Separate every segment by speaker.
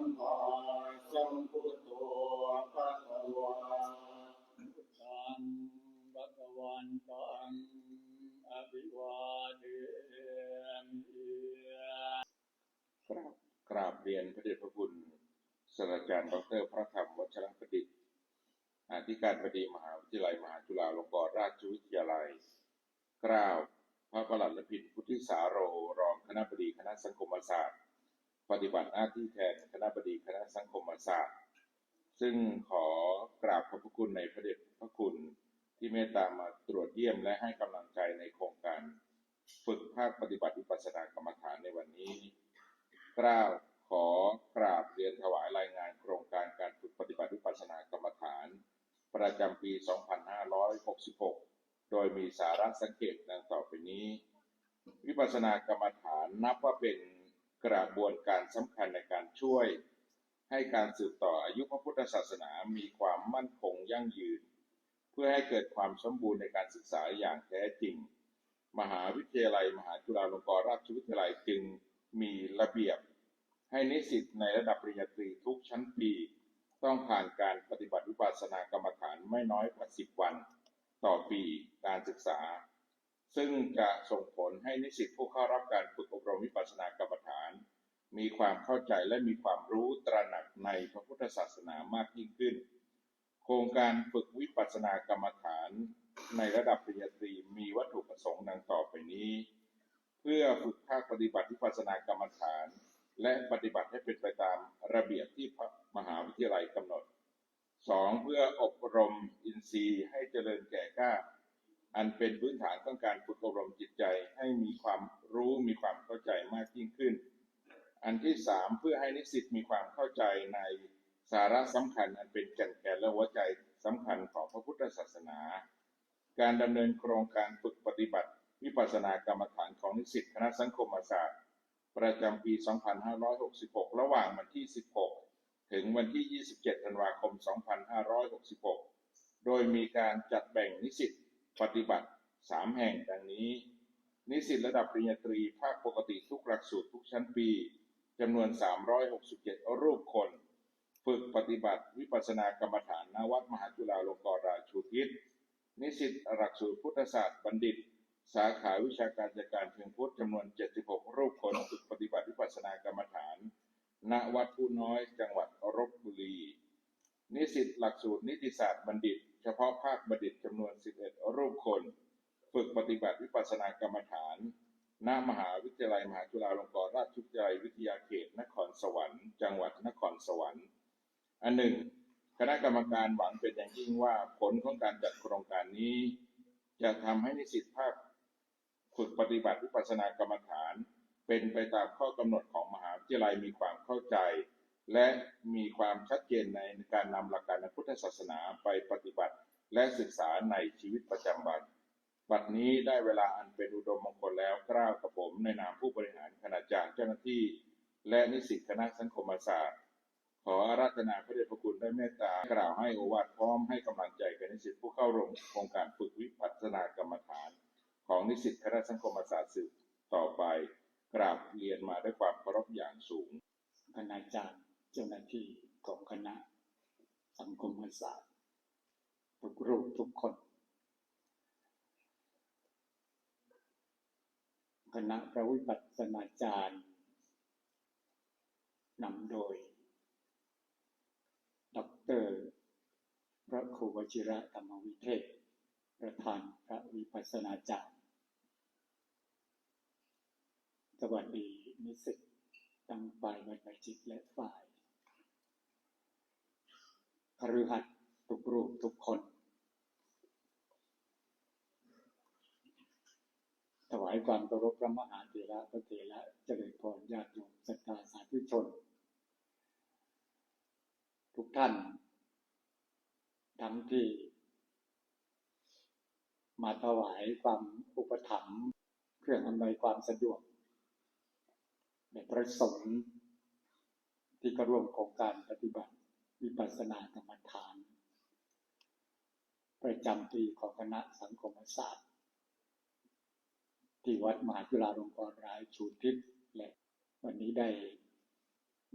Speaker 1: มมาสัมพุทโธภะคะวา
Speaker 2: ตังภะคะวันตังอภิวาเทมิ
Speaker 3: กราบกราบเรียนพระเดชพระคุณศาสตราจารย์ดรพระธรรมวัชรประดิษฐ์อธิการบดีมหาวิทยาลัยมหาจุฬาลงกรณราชวิทยาลัยกล่าวพระประหลัดลพินพุทธิสาโรรองคณะบดีคณะสังคมศาสตร์ ปฏิบัติหน้าที่แทนคณะบดีคณะสังคมศาสตร์ ซึ่งขอกราบขอบพระคุณในพระเดชพระคุณที่เมตตามาตรวจเยี่ยมและให้กำลังใจในโครงการฝึกภาคปฏิบัติวิปัสสนากรรมฐานในวันนี้กล่าวขอกราบเรียนถวายรายงานโครงการการฝึกปฏิบัติวิปัสสนากรรมฐาน ประจำปี 2566 โดยมีสาระสังเกตดังต่อไปนี้ วิปัสสนากรรมฐานนับว่าเป็น กระบวนการสำคัญในการช่วย ให้การสืบต่ออายุพระพุทธศาสนามีความมั่นคงยั่งยืน เพื่อให้เกิดความสมบูรณ์ในการศึกษาอย่างแท้จริง มหาวิทยาลัย มหาจุฬาลงกรณราชวิทยาลัยจึงมีระเบียบ ให้นิสิตในระดับปริญญาตรีทุกชั้นปีต้องผ่านการปฏิบัติวิปัสสนากรรมฐานไม่น้อยกว่า 10 วัน ต่อปีการศึกษา ซึ่งจะส่งผลให้นิสิตผู้เข้ารับการฝึกอบรมวิปัสสนากรรมฐาน มีความเข้าใจและมีความรู้ตระหนักในพระพุทธศาสนามากยิ่งขึ้น โครงการฝึกวิปัสสนากรรมฐาน ในระดับปริญญาตรีมีวัตถุประสงค์ดังต่อไปนี้ เพื่อฝึกภาคปฏิบัติวิปัสสนากรรมฐาน และปฏิบัติให้เป็นไปตามระเบียบที่มหาวิทยาลัยกำหนด 2. เพื่ออบรมอินทรีย์ให้เจริญแก่กล้า อันเป็นพื้นฐานของการฝึกอบรมจิตใจให้มีความรู้มีความเข้าใจมากยิ่งขึ้น อันที่3เพื่อให้นิสิตมีความเข้าใจในสาระสำคัญอันเป็นแก่นแก่นและหัวใจสำคัญของพระพุทธศาสนา การดำเนินโครงการฝึกปฏิบัติ วิปัสสนากรรมฐานของนิสิตคณะสังคมศาสตร์ ประจำปี 2566 ระหว่างวันที่ 16 ถึงวันที่ 27 ธันวาคม 2566 โดยมีการจัดแบ่งนิสิต ปฏิบัติ 3 แห่งดังนี้ นิสิตระดับปริญญาตรีภาคปกติทุกหลักสูตรทุกชั้นปีจำนวน 367 รูปคน ฝึกปฏิบัติวิปัสสนากรรมฐานณวัดมหาจุฬาลงกรณราชูทิศนิสิตหลักสูตรพุทธศาสตร์บัณฑิต สาขาวิชาการจัดการเชิงพุทธจำนวน 76 รูปคนฝึกปฏิบัติวิปัสสนากรรมฐานณวัดผู้น้อยจังหวัดลบบุรี นิสิตหลักสูตรนิติศาสตร์บัณฑิต เฉพาะภาคบัณฑิตจำนวน 11 รูปคน ฝึกปฏิบัติวิปัสสนากรรมฐานณมหาวิทยาลัยมหาจุฬาลงกรณราชวิทยาลัยวิทยาเขต นครสวรรค์ จังหวัดนครสวรรค์ อันหนึ่ง คณะกรรมการหวังเป็นอย่างยิ่งว่าผลของการจัดโครงการนี้ จะทำให้นิสิตภาคฝึกปฏิบัติวิปัสสนากรรมฐาน เป็นไปตามข้อกำหนดของมหาวิทยาลัยมีความเข้าใจ และมีความชัดเจนในการนำหลักการในพุทธศาสนาไปปฏิบัติ และศึกษาในชีวิตประจำวัน บัดนี้ได้เวลาอันเป็นอุดมมงคลแล้วกล้าวกับผมในนามผู้บริหารคณาจารย์เจ้าหน้าที่ และนิสิตคณะสังคมศาสตร์ ขออาราธนาพระเดชพระคุณได้เมตตากล่าวให้โอวาทพร้อมให้กำลังใจแก่นิสิตผู้เข้าร่วมโครงการฝึกวิปัสสนากรรมฐาน ของนิสิตคณะสังคมศาสตร์สืบต่อไปกราบเรียนมาด้วยความเคารพอย่างสูง
Speaker 2: คณาจารย์เจ้าหน้าที่ของคณะสังคมศาสตร์ทุกรูปทุกคน คณะพระวิปัสสนาจารย์นำโดยด็อกเตอร์พ ระครูวชิระธรรมวิเทศ ประธานพระวิปัสสนาจารย์ สวัสดีนิสิตทั้งฝ่ายบรรพชิตและฝ่ายคฤหัสทุกรูปทุกคน ถวายความเคารพพระมหาเถระพระเถระเจริญพรญาติโยมศรัทธาสาธุชน ทุกท่าน ทั้งที่ มาถวายความอุปถัมภ์เครื่องอำนวยความสะดวกแด่พระสงฆ์ที่ก็ร่วมโครงการปฏิบัติวิปัสสนากรรมฐาน ประจำปีของคณะสังคมศาสตร์ ที่วัดมหาจุฬาลงกรณราชชูทิศและวันนี้ได้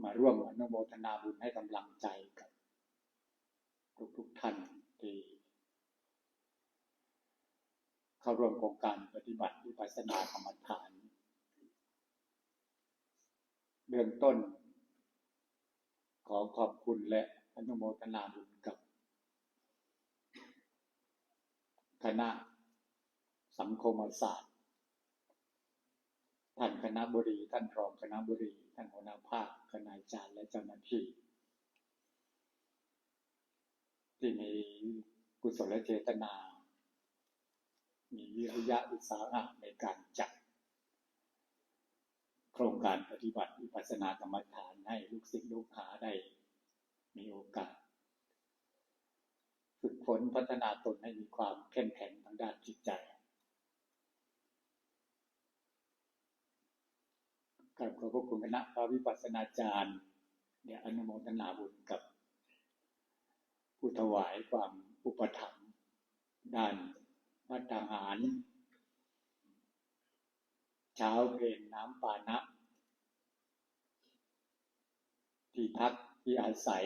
Speaker 2: มาร่วมอนุโมทนาบุญให้กำลังใจกับ ทุกๆท่านที่เข้าร่วมโครงการปฏิบัติวิปัสสนากรรมฐาน เบื้องต้น ขอขอบคุณและอนุโมทนาบุญกับ คณะสังคมศาสตร์ ท่านคณะบดีท่านรองคณะบดีท่านหัวหน้าภาคคณาจารย์และเจ้าหน้าที่ ที่มีกุศลเจตนา มีวิริยะอุตสาหะในการจัด โครงการปฏิบัติวิปัสสนากรรมฐานให้ลูกศิษย์ลูกหาได้มีโอกาส ฝึกฝนพัฒนาตนให้มีความเข้มแข็งทางด้านจิตใจกาบขอบพระคุณคณะพระวิปัสสนาจารย์เนี่ยอนุโมทนาบุญกับ ผู้ถวายความอุปถัมภ์ด้านวัฒหาร เช้าเพลงน้ำปานะ ที่พักที่อาศัย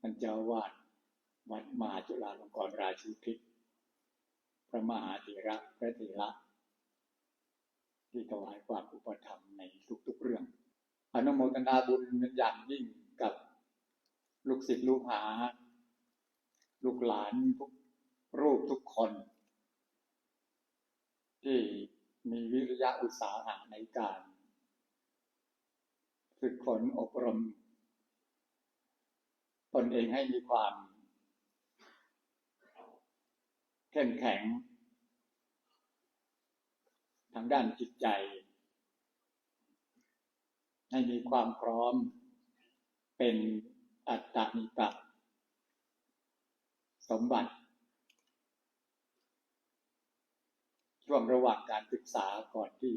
Speaker 2: ท่านเจ้าวาดวัดมหาจุฬาลงกรณราชูทิศพระมหาเถระพระเถระที่ถวายความอุปถัมภ์ในทุกๆเรื่องอนุโมทนาบุญเป็นอย่างยิ่ง ลูกศิษย์ลูกหา ลูกหลานทุกรูปทุกคน ที่มีวิริยะอุตสาหะในการฝึกฝนอบรม ตนเองให้มีความเข้มแข็ง ทางด้านจิตใจ ให้มีความพร้อมเป็น อัตตานิกะสมบัติ ช่วงระหว่างการศึกษาก่อนที่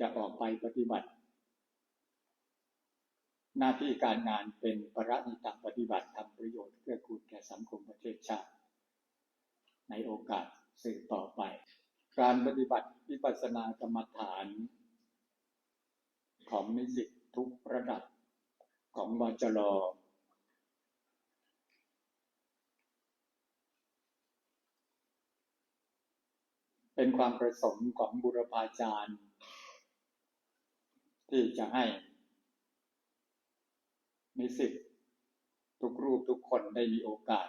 Speaker 2: จะออกไปปฏิบัติ หน้าที่การงานเป็นประนิตปฏิบัติทำประโยชน์เพื่อคุณแก่สังคมประเทศชาติ ในโอกาสสืบต่อไป การปฏิบัติวิปัสสนากรรมฐาน ของนิสิตทุกระดับ ของวจรเป็นความประสงค์ของบุรพาจารย์ ที่จะให้นิสิตทุกรูปทุกคนได้มีโอกาส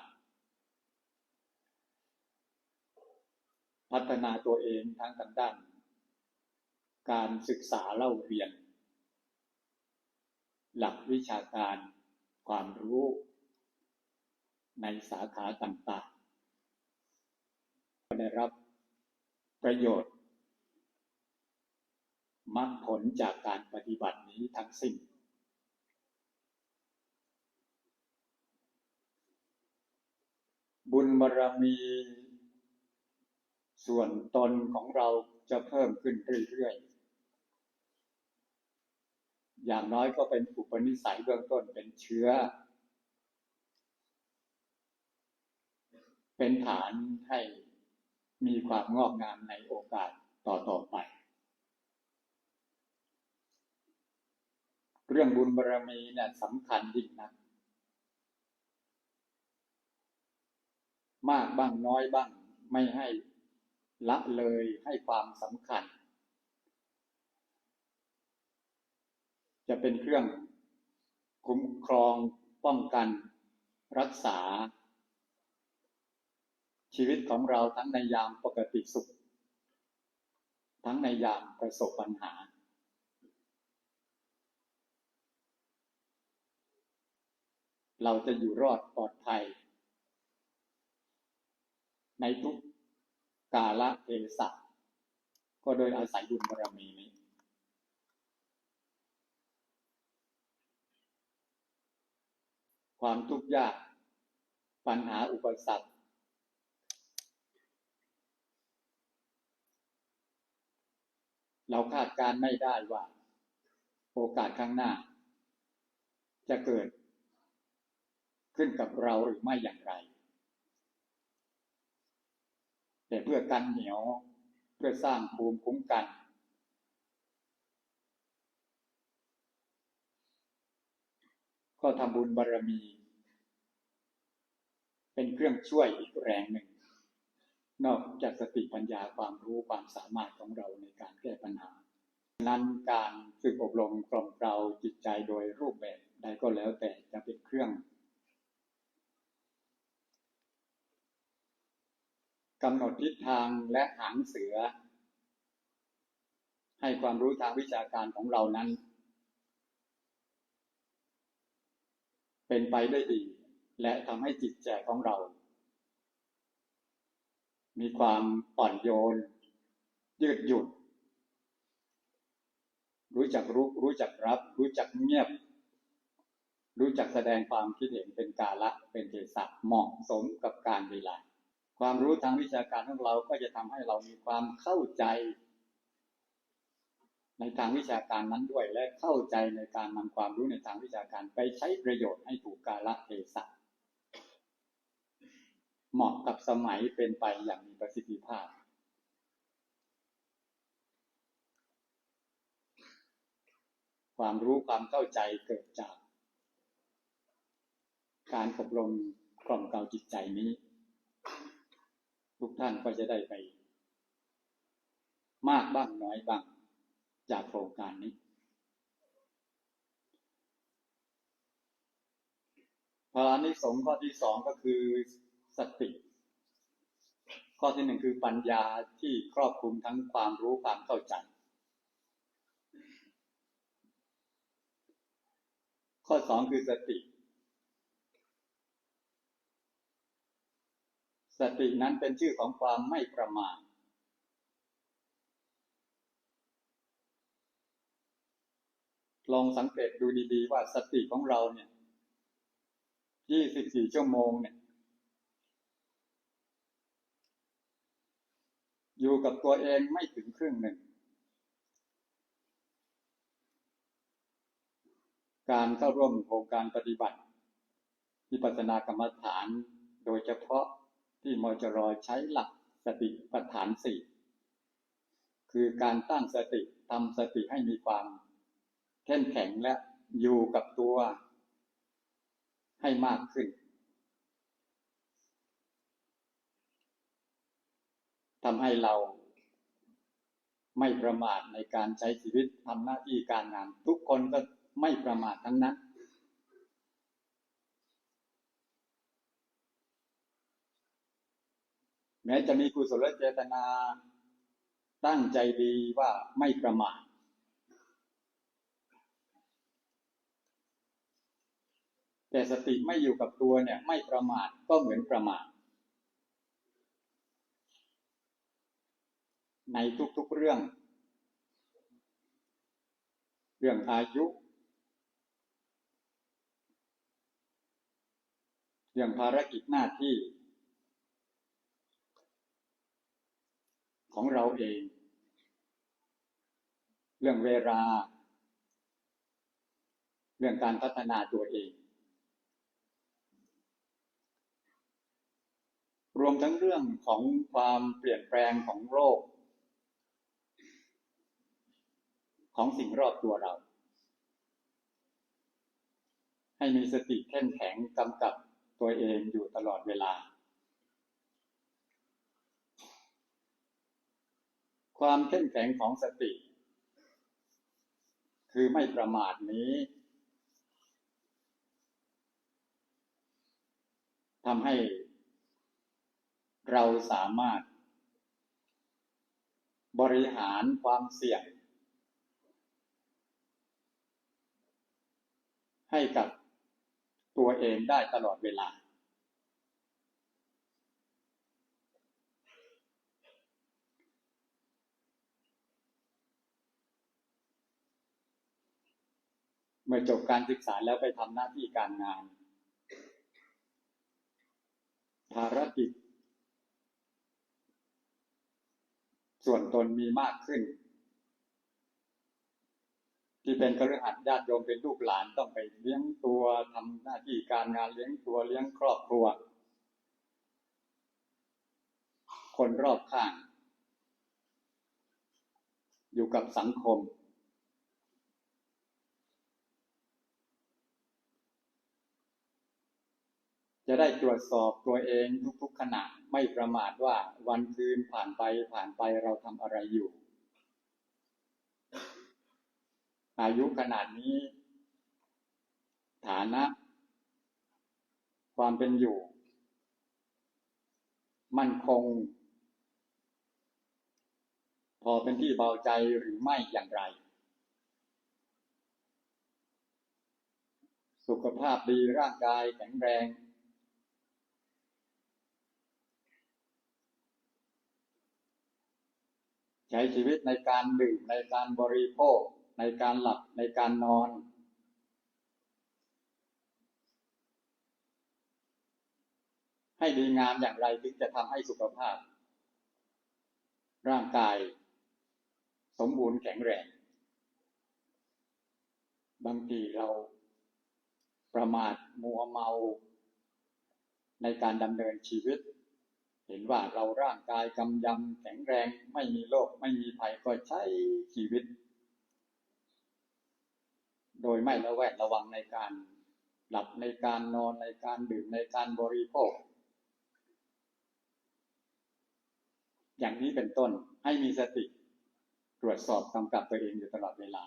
Speaker 2: พัฒนาตัวเองทั้งทางด้าน การศึกษาเล่าเรียน หลักวิชาการความรู้ในสาขาต่างๆได้รับประโยชน์มรรคผลจากการปฏิบัตินี้ทั้งสิ้น บุญบารมี ส่วนตนของเราจะเพิ่มขึ้นเรื่อยๆ อย่างน้อยก็เป็นอุปนิสัยเบื้องต้นเป็นเชื้อ เป็นฐานให้มีความงอกงามในโอกาสต่อๆไป เรื่องบุญบารมีเนี่ยสำคัญยิ่งนักมากบ้างน้อยบ้าง ไม่ให้ละเลยให้ความสำคัญ จะเป็นเครื่องคุ้มครองป้องกัน รักษา ชีวิตของเราทั้งในยามปกติสุข ทั้งในยามประสบปัญหา เราจะอยู่รอดปลอดภัย ในทุกกาลเทศะก็โดยอาศัยบุญบารมีนี้ ความทุกข์ยาก ปัญหาอุปสรรคเราคาดการไม่ได้ว่า โอกาสข้างหน้า จะเกิด ขึ้นกับเราหรือไม่อย่างไร แต่เพื่อกันเหนียวเพื่อสร้างภูมิคุ้มกัน ก็ทำบุญบารมี เป็นเครื่องช่วยอีกแรงหนึ่ง นอกจากสติปัญญาความรู้ความสามารถของเราในการแก้ปัญหา นั้นการฝึกอบรมกล่อมเกลาจิตใจโดยรูปแบบใดก็แล้วแต่จะเป็นเครื่องกำหนดทิศทางและหางเสือ ให้ความรู้ทางวิชาการของเรานั้น เป็นไปได้ดี และทำให้จิตใจของเรา มีความอ่อนโยน ยืดหยุ่นรู้จักรู้รู้จักรับ รู้จักเงียบ รู้จักแสดงความคิดเห็นเป็นกาละเป็นเทศะเหมาะสมกับการเวลา ความรู้ทางวิชาการของเราก็จะทำให้เรามีความเข้าใจ ในทางวิชาการนั้นด้วย และเข้าใจในการนำความรู้ในทางวิชาการไปใช้ประโยชน์ให้ถูกกาละเทศะเหมาะกับสมัยเป็นไปอย่างมีประสิทธิภาพ ความรู้ความเข้าใจเกิดจาก การอบรมกล่อมเกลาจิตใจนี้ ทุกท่านก็จะได้ไป มากบ้างน้อยบ้าง จากโครงการนี้ พลานิสงส์ข้อที่สองก็คือสติ ข้อที่หนึ่งคือปัญญาที่ครอบคลุมทั้งความรู้ความเข้าใจ ข้อสองคือสติสตินั้นเป็นชื่อของความไม่ประมาท ลองสังเกตดูดีๆว่าสติของเราเนี่ย24ชั่วโมงเนี่ย อยู่กับตัวเองไม่ถึงครึ่งหนึ่ง การเข้าร่วมโครงการปฏิบัติวิปัสสนากรรมฐานโดยเฉพาะที่มจรใช้หลักสติปัฏฐานสี่คือการตั้งสติทำสติให้มีความ เข้มแข็งและอยู่กับตัวให้มากขึ้นทำให้เราไม่ประมาทในการใช้ชีวิตทำหน้าที่การงาน ทุกคนก็ไม่ประมาททั้งนั้น แม้จะมีกุศลเจตนา ตั้งใจดีว่าไม่ประมาท แต่สติไม่อยู่กับตัวเนี่ย ไม่ประมาทก็เหมือนประมาทในทุกๆเรื่อง เรื่องอายุ เรื่องภารกิจหน้าที่ ของเราเอง เรื่องเวลา เรื่องการพัฒนาตัวเอง รวมทั้งเรื่องของความเปลี่ยนแปลงของโลกของสิ่งรอบตัวเรา ให้มีสติเข้มแข็งกำกับตัวเองอยู่ตลอดเวลา ความเข้มแข็งของสติ คือไม่ประมาทนี้ทำให้ เราสามารถ บริหารความเสี่ยง ให้กับตัวเองได้ตลอดเวลา เมื่อจบการศึกษาแล้วไปทำหน้าที่การงานภารกิจ ส่วนตนมีมากขึ้น ที่เป็นกระหัสญาติโยมเป็นลูกหลานต้องไปเลี้ยงตัวทำหน้าที่การงานเลี้ยงตัวเลี้ยงครอบครัว คนรอบข้าง อยู่กับสังคม จะได้ตรวจสอบตัวเองทุกๆขณะไม่ประมาทว่าวันคืนผ่านไปผ่านไปเราทำอะไรอยู่ อายุขนาดนี้ ฐานะ ความเป็นอยู่ มั่นคง พอเป็นที่เบาใจหรือไม่อย่างไร สุขภาพดีร่างกายแข็งแรง ใช้ชีวิตในการดื่มในการบริโภค ในการหลับในการนอน ให้ดีงามอย่างไรถึงจะทำให้สุขภาพ ร่างกาย สมบูรณ์แข็งแรง บางทีเราประมาทมัวเมาในการดำเนินชีวิต เห็นว่าเราร่างกายกำยำแข็งแรงไม่มีโรคไม่มีภัยก็ใช้ชีวิต โดยไม่ระแวดระวังในการหลับในการนอนในการดื่มในการบริโภค อย่างนี้เป็นต้นให้มีสติตรวจสอบกำกับตัวเองอยู่ตลอดเวลา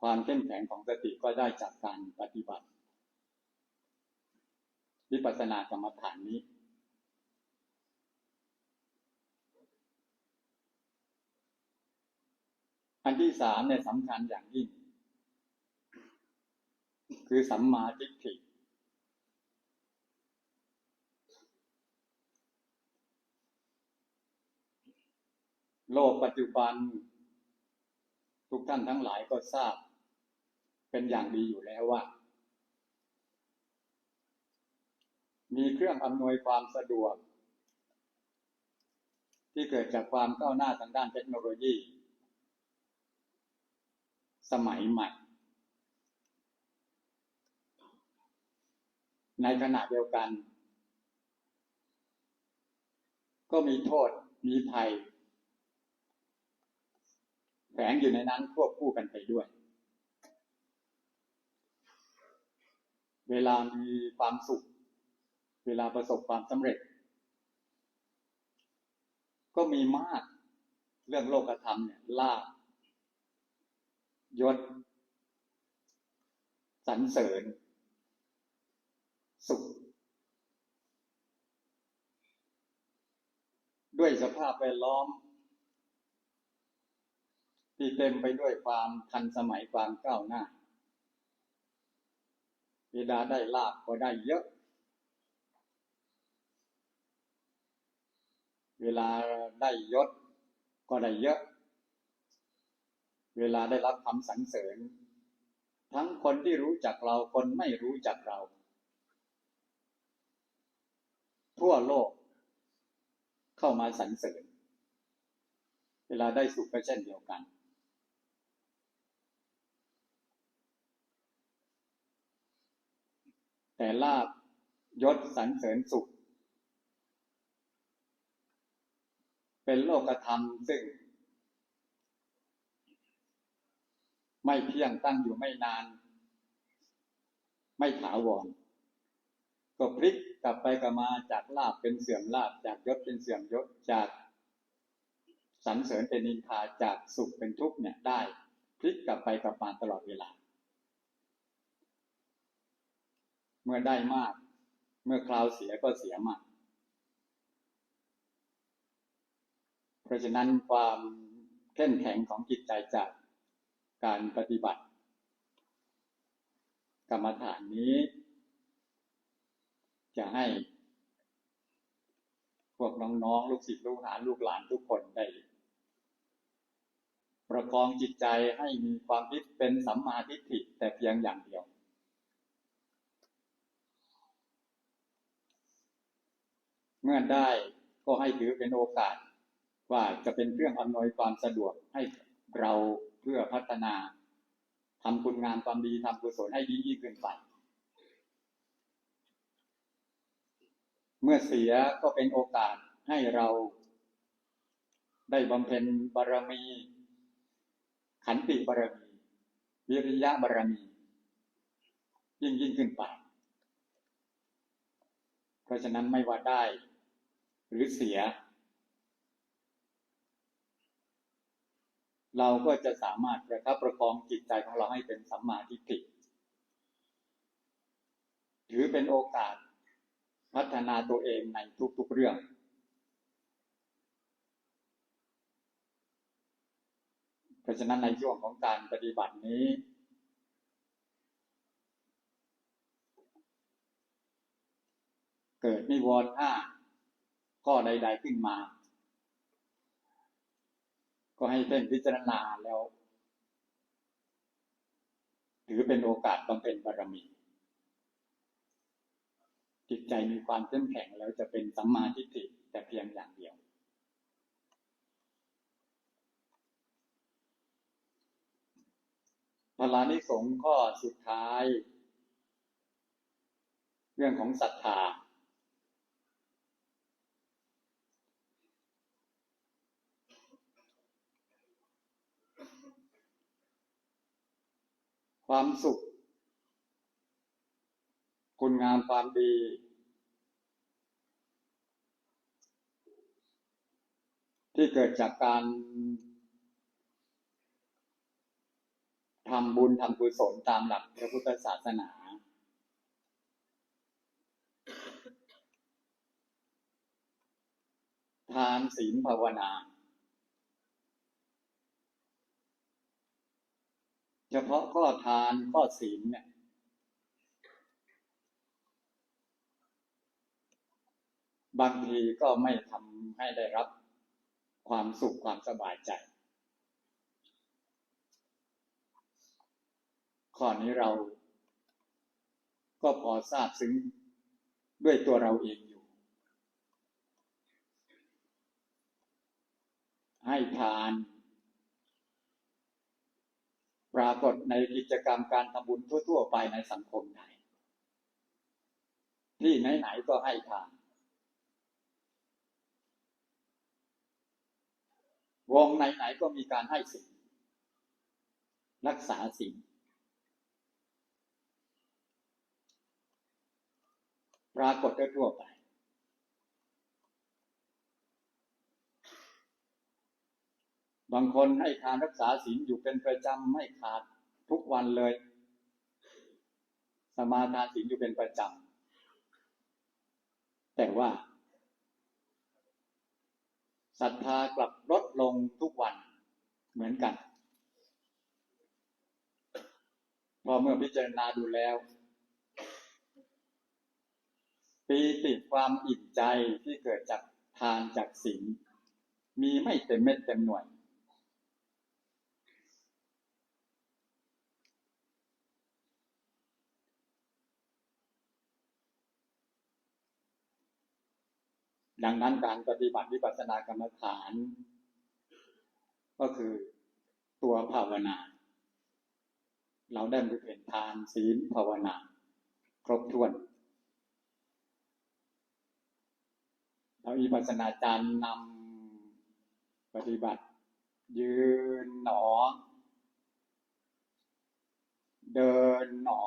Speaker 2: ความเข้มแข็งของสติก็ได้จากการปฏิบัติ วิปัสสนากรรมฐานนี้ อันที่สามเนี่ยสำคัญอย่างยิ่ง คือสัมมาทิฏฐิโลกปัจจุบัน ทุกท่านทั้งหลายก็ทราบ เป็นอย่างดีอยู่แล้วว่า มีเครื่องอำนวยความสะดวก ที่เกิดจากความก้าวหน้าทางด้านเทคโนโลยี สมัยใหม่ ในขณะเดียวกัน ก็มีโทษมีภัยแฝงอยู่ในนั้นควบคู่กันไปด้วย เวลามีความสุข เวลาประสบความสำเร็จ ก็มีมากเรื่องโลกธรรมเนี่ยลาบยศสรรเสริญ สุข ด้วยสภาพแวดล้อม ที่เต็มไปด้วยความทันสมัยความก้าวหน้าเวลาได้ลาบก็ได้เยอะ เวลาได้ยศก็ได้เยอะ เวลาได้รับคำสรรเสริญ ทั้งคนที่รู้จักเราคนไม่รู้จักเรา ทั่วโลก เข้ามาสรรเสริญ เวลาได้สุขก็เช่นเดียวกัน แต่ลาบยศสรรเสริญสุข เป็นโลกธรรมซึ่ง ไม่เที่ยงตั้งอยู่ไม่นาน ไม่ถาวร ก็พลิกกลับไปกลับมาจากลาบเป็นเสื่อมลาบจากยศเป็นเสื่อมยศจากสรรเสริญเป็นนินทาจากสุขเป็นทุกข์เนี่ยได้ พลิกกลับไปกลับมาตลอดเวลา เมื่อได้มาก เมื่อคราวเสียก็เสียมาก เพราะฉะนั้นความเข้มแข็งของจิตใจจากการปฏิบัติ กรรมฐานนี้ จะให้ พวกน้องๆ ลูกศิษย์ลูกหาลูกหลานทุกคนได้ ประคองจิตใจให้มีความคิดเป็นสัมมาทิฏฐิแต่เพียงอย่างเดียวเมื่อได้ก็ให้ถือเป็นโอกาส ว่าจะเป็นเครื่องอำนวยความสะดวกให้เราเพื่อพัฒนาทำคุณงามความดีทำกุศลให้ยิ่งยิ่งขึ้นไปเมื่อเสียก็เป็นโอกาสให้เราได้บำเพ็ญบารมี ขันติบารมี วิริยะบารมี ยิ่งยิ่งขึ้นไป เพราะฉะนั้นไม่ว่าได้ หรือเสีย เราก็จะสามารถประคับประคองจิตใจของเราให้เป็นสัมมาทิฏฐิถือเป็นโอกาสพัฒนาตัวเองในทุกๆเรื่อง เพราะฉะนั้นในช่วงของการปฏิบัตินี้ เกิดนิวรณ์ห้าข้อใด ๆ ขึ้นมา ก็ให้เพ่งพิจารณาแล้วถือเป็นโอกาสบำเพ็ญบารมี จิตใจมีความเข้มแข็งแล้วจะเป็นสัมมาทิฏฐิแต่เพียงอย่างเดียว พลานิสงข้อสุดท้าย เรื่องของศรัทธา ความสุข คุณงามความดี ที่เกิดจากการทำบุญทำกุศลตามหลักพระพุทธศาสนา ทานศีลภาวนา เฉพาะข้อทานข้อศีลเนี่ยบางทีก็ไม่ทำให้ได้รับความสุขความสบายใจ ข้อนี้เราก็พอทราบซึ้งด้วยตัวเราเองอยู่ ให้ทาน ปรากฏในกิจกรรมการทำบุญทั่วๆไปในสังคมไทยที่ไหนๆก็ให้ทานวงไหนๆก็มีการให้สิ่งรักษาสิ่งปรากฏทั่วไป บางคนให้ทานรักษาศีลอยู่เป็นประจำไม่ขาดทุกวันเลย สมาทานศีลอยู่เป็นประจำแต่ว่าศรัทธากลับลดลงทุกวันเหมือนกัน พอเมื่อพิจารณาดูแล้ว ปีติความอิ่มใจที่เกิดจากทานจากศีลมีไม่เต็มเม็ดเต็มหน่วย ดังนั้นการปฏิบัติวิปัสสนากรรมฐาน ก็คือตัวภาวนา เราได้บำเพ็ญทานศีลภาวนา ครบถ้วนเราวิปัสสนาจารย์นำปฏิบัติ ยืนหนอ เดินหนอ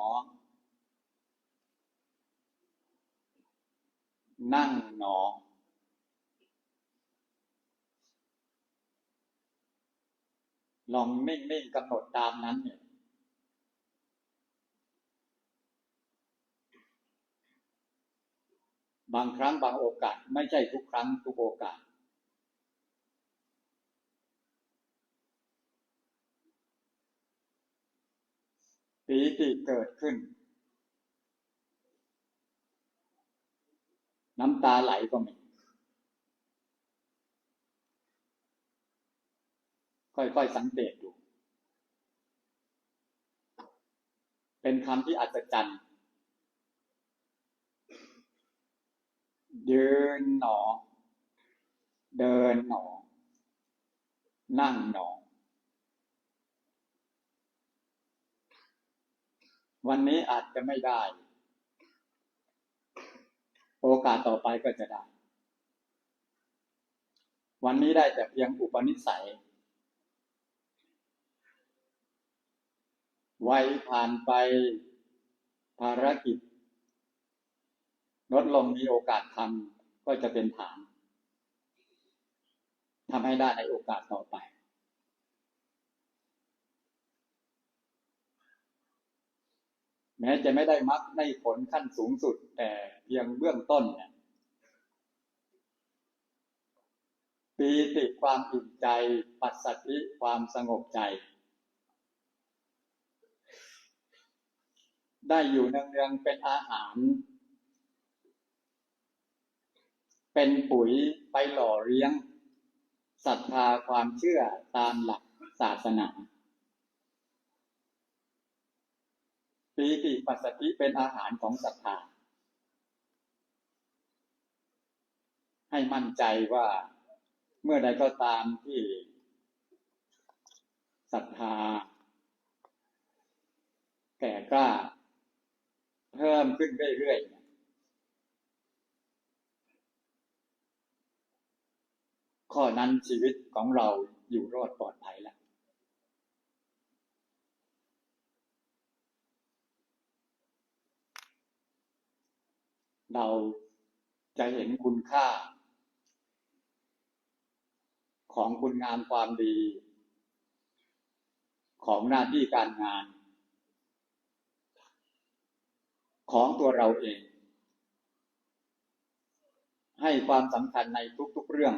Speaker 2: นั่งหนอ ลองนิ่งๆกำหนดตามนั้นเนี่ยบางครั้งบางโอกาสไม่ใช่ทุกครั้งทุกโอกาส ปีติเกิดขึ้น น้ำตาไหลก็มี ค่อยๆสังเกตดู เป็นคำที่อัศจรรย์ยืนหนอ เดินหนอ นั่งหนอ วันนี้อาจจะไม่ได้ โอกาสต่อไปก็จะได้ วันนี้ได้แต่เพียงอุปนิสัย วัยผ่านไปภารกิจลดลงมีโอกาสทำก็จะเป็นฐานทำให้ได้ในโอกาสต่อไป แม้จะไม่ได้มรรคในผลขั้นสูงสุด แต่เพียงเบื้องต้นเนี่ยปีติความอิ่มใจ ปัสสัทธิความสงบใจ ได้อยู่เนืองๆเป็นอาหาร เป็นปุ๋ยไปหล่อเลี้ยงศรัทธาความเชื่อตามหลักศาสนาปีติปัสสติเป็นอาหารของศรัทธา ให้มั่นใจว่าเมื่อใดก็ตามที่ศรัทธาแก่กล้า เพิ่มขึ้นเรื่อยๆข้อนั้นชีวิตของเราอยู่รอดปลอดภัยแล้ว เราจะเห็นคุณค่า ของคุณงามความดี ของหน้าที่การงาน ของตัวเราเอง ให้ความสำคัญในทุกๆเรื่อง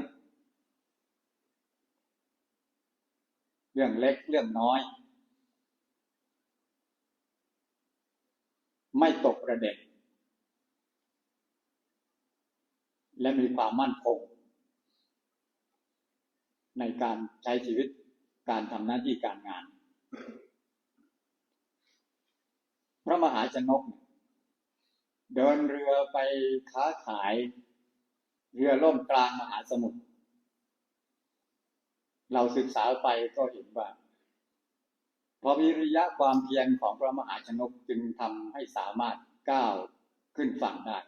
Speaker 2: เรื่องเล็กเรื่องน้อย ไม่ตกประเด็นและมีความมั่นคง ในการใช้ชีวิตการทำหน้าที่การงาน พระมหาชนกเเดินเรือไปค้าขาย เรือล่มกลางมหาสมุทรเราศึกษาไปก็เห็นว่าพราะวิริยะความเพียรของพระมหาชนกจึงทำให้สามารถก้าวขึ้นฝั่งได้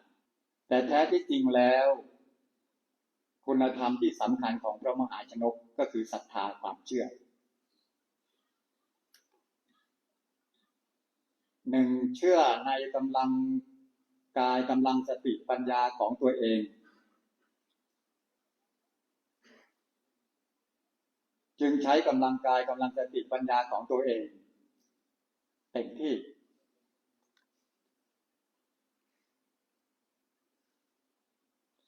Speaker 2: แต่แท้ที่จริงแล้ว คุณธรรมที่สำคัญของพระมหาชนกก็คือศรัทธาความเชื่อหนึ่งเชื่อในกำลัง กายกำลังสติปัญญาของตัวเอง จึงใช้กำลังกายกำลังสติปัญญาของตัวเองเต็มที่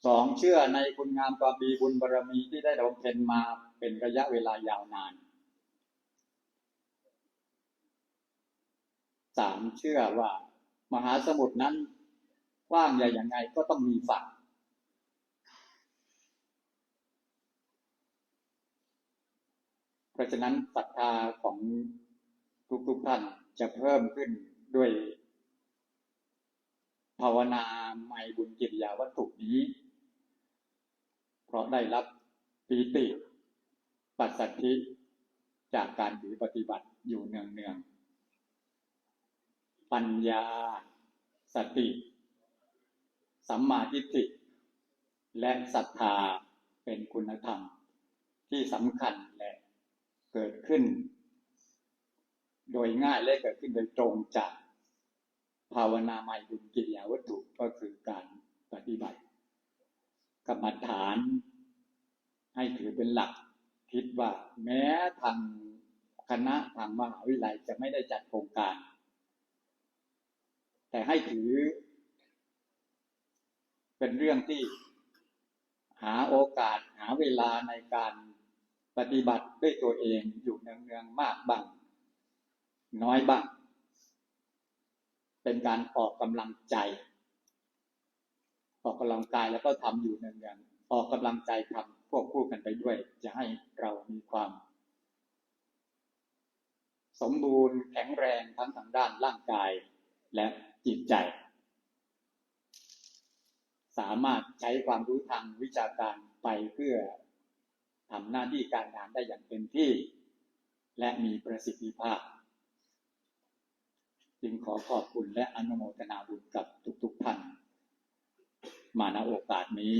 Speaker 2: สองเชื่อในคุณงามความดีบุญบารรมีที่ได้บำเพ็ญมาเป็นระยะเวลายาวนานสามเชื่อว่ามหาสมุทรนั้น กว้างใหญ่อย่างไงก็ต้องมีฝั่งเพราะฉะนั้นศรัทธาของทุกๆท่านจะเพิ่มขึ้นด้วย ภาวนาไม่บุญกิริยาวัตถุนี้ เพราะได้รับปีติ ปัสสัทธิจากการถือปฏิบัติอยู่เนืองๆปัญญาสติ สัมมาทิฏฐิ และศรัทธาเป็นคุณธรรม ที่สำคัญและเกิดขึ้น โดยง่ายและเกิดขึ้นโดยตรงจากภาวนาไม่บุญกิริยาวัตถุก็คือการปฏิบัติกรรมฐาน ให้ถือเป็นหลัก คิดว่าแม้ทางคณะทางมหาวิทยาลัยจะไม่ได้จัดโครงการ แต่ให้ถือ เป็นเรื่องที่หาโอกาสหาเวลาในการปฏิบัติด้วยตัวเองอยู่เนืองๆมากบ้าง น้อยบ้าง เป็นการออกกำลังใจ ออกกำลังกายแล้วก็ทำอยู่เนืองๆออกกำลังใจทำควบคู่กันไปด้วย จะให้เรามีความ สมบูรณ์แข็งแรงทั้งทางด้านร่างกายและจิตใจ สามารถใช้ความรู้ทางวิชาการไปเพื่อทำหน้าที่การงานได้อย่างเต็มที่ และมีประสิทธิภาพ จึงขอขอบคุณและอนุโมทนาบุญกับทุกๆท่าน มาณโอกาสนี้